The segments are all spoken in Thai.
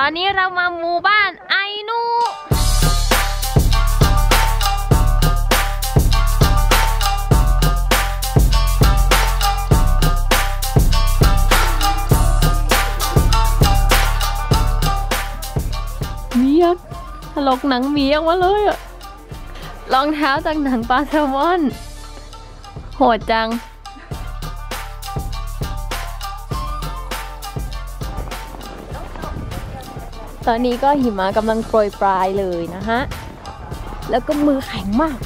ตอนนี้เรามาหมู่บ้านไอนูเมียกถลกหนังหมีออกมาเลยอะรองเท้าจากหนังปลาแซลมอน โหดจัง ตอนนี้ก็หิมะกำลังโปรยปลายเลยนะฮะ แล้วก็มือแข็งมาก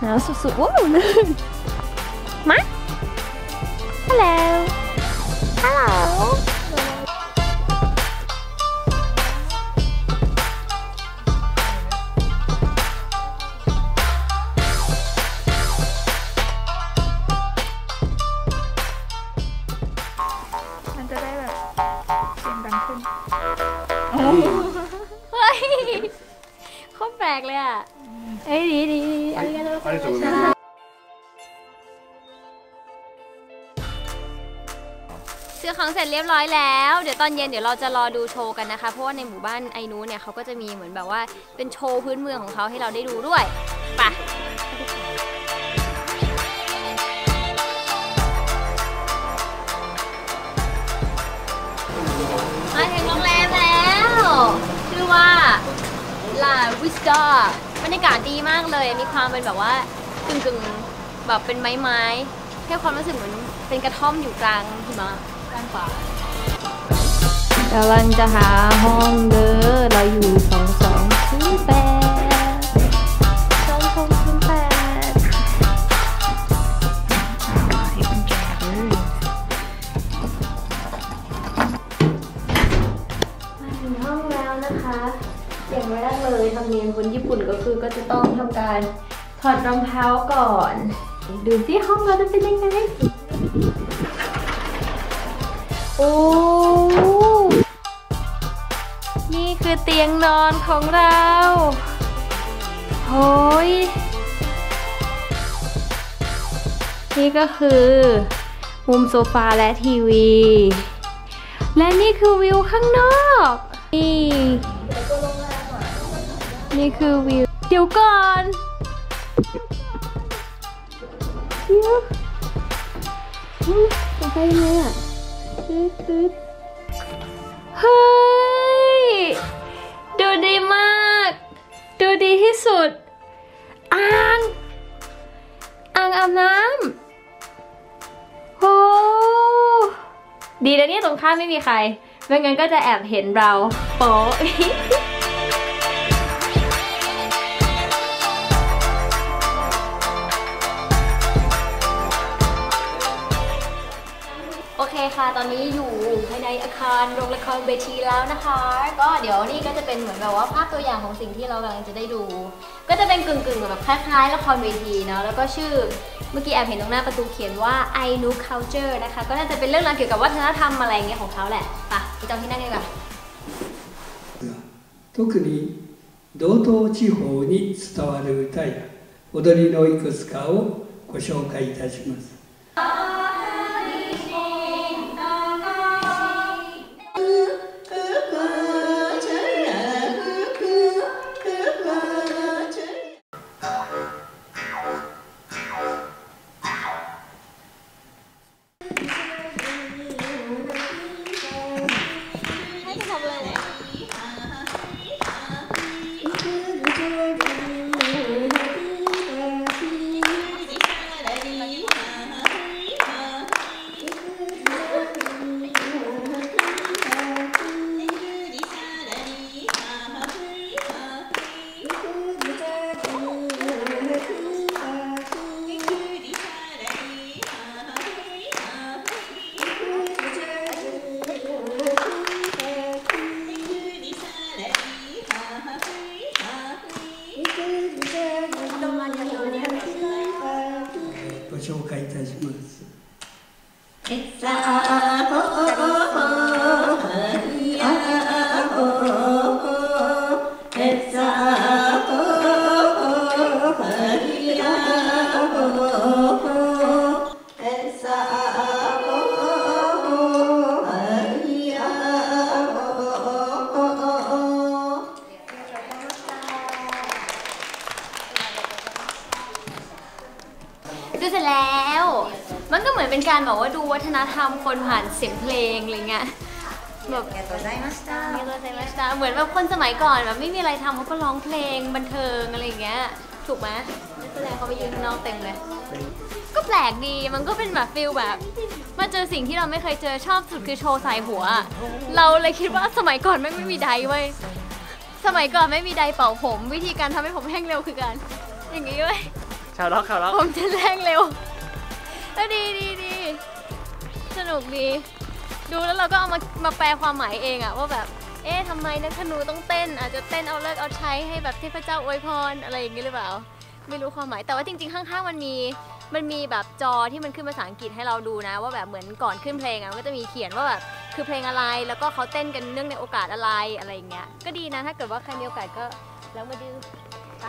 หนาวสุดๆว้าวเลยมาฮัลโหลฮัลโหลามเฮ้ยโคตรแปลกเลยอะเอ้ยดีดีดีอะไรกันแล้วซื้อของเสร็จเรียบร้อยแล้ว เดี๋ยวตอนเย็นเดี๋ยวเราจะรอดูโชว์กันนะคะ เพราะว่าในหมู่บ้านไอนูเนี่ยเขาก็จะมีเหมือนแบบว่าเป็นโชว์พื้นเมืองของเขาให้เราได้ดูด้วยไป วิสตาบรรยากาศดีมากเลย มีความเป็นแบบว่ากึ่งกึ่งๆแบบเป็นไม้ไม้ๆให้ความรู้สึกเหมือนเป็นกระท่อมอยู่กลางหิมะกลางป่ากำลังจะหาห้องเด้อเราอยู่สองสองศูนย์แปด อย่างแรกเลยธรรมเนียมคนญี่ปุ่นก็คือก็จะต้องทำการถอดรองเท้าก่อน ดูที่ห้องเราจะเป็นยังไงโอ้นี่คือเตียงนอนของเราโหยนี่ก็คือมุมโซฟาและทีวี และนี่คือวิวข้างนอก นี่ นี่คือวิว เดี๋ยวก่อนเดี๋ยวอุ๊ยจะไปยังไงอะตึ๊ดตึ๊ดเฮ้ย ดูดีมาก ดูดีที่สุด อ่างอ่างอาบน้ำโอ้ดีแล้วเนี่ยตรงข้ามไม่มีใครไม่งั้นก็จะแอบเห็นเราโป๊ะ คค่ะ ตอนนี้อยู่ภายในอาคารโรงละครเวทีแล้วนะคะ ก็เดี๋ยวนี่ก็จะเป็นเหมือนแบบว่าภาพตัวอย่างของสิ่งที่เรากำลังจะได้ดู ก็จะเป็นกึ่งๆแบบคล้ายๆละครเวทีเนาะ แล้วก็ชื่อ เมื่อกี้แอบเห็นตรงหน้าประตูเขียนว่า I know culture นะคะ ก็น่าจะเป็นเรื่องราวเกี่ยวกับวัฒนธรรมอะไรอย่างเงี้ยของเขาแหละไปไปจองที่นั่งกันดีกว่า 特に道東地方に伝わる歌や踊りのいくつかをご紹介いたします。 다시 모였어. ันก็เหมือนเป็นการแบบว่าดูวัฒนธรรมคนผ่านเสียงเพลงอะไรเงี้ยแบบเกโตไซมาสตาเกโตไซมาสตาเหมือนแบบคนสมัยก่อนแบบไม่มีอะไรทำเขาก็ร้องเพลงบันเทิงอะไรเงี้ย ถูกไหมแสดงเขาไปยืนนอกเต็มเลย ก็แปลกดี มันก็เป็นแบบฟิลแบบมาเจอสิ่งที่เราไม่เคยเจอชอบสุดคือโชว์สายหัว เราเลยคิดว่าสมัยก่อนไม่ไม่มีไดเว้ย สมัยก่อนไม่มีไดเป่าผม วิธีการทำให้ผมแห้งเร็วคือการอย่างนี้เว้ยชาวล็อกชาวล็อกผมจะแห้งเร็ว แล้วดีดีดีสนุกดี ดูแล้วเราก็เอามามาแปลความหมายเองอะว่าแบบ เอ๊ะทำไมนักธนูต้องเต้น อาจจะเต้นเอาเลิกเอาใช้ให้แบบเทพเจ้าอวยพรอะไรอย่างงี้หรือเปล่า ไม่รู้ความหมาย แต่ว่าจริงๆ ข้างๆ มันมีมันมีแบบจอที่มันขึ้นภาษาอังกฤษให้เราดูนะ ว่าแบบเหมือนก่อนขึ้นเพลงอะมันก็จะมีเขียนว่าแบบคือเพลงอะไรแล้วก็เขาเต้นกันเนื่องในโอกาสอะไรอะไรอย่างเงี้ยก็ดีนะถ้าเกิดว่าใครมีโอกาสก็แล้วมาดูไป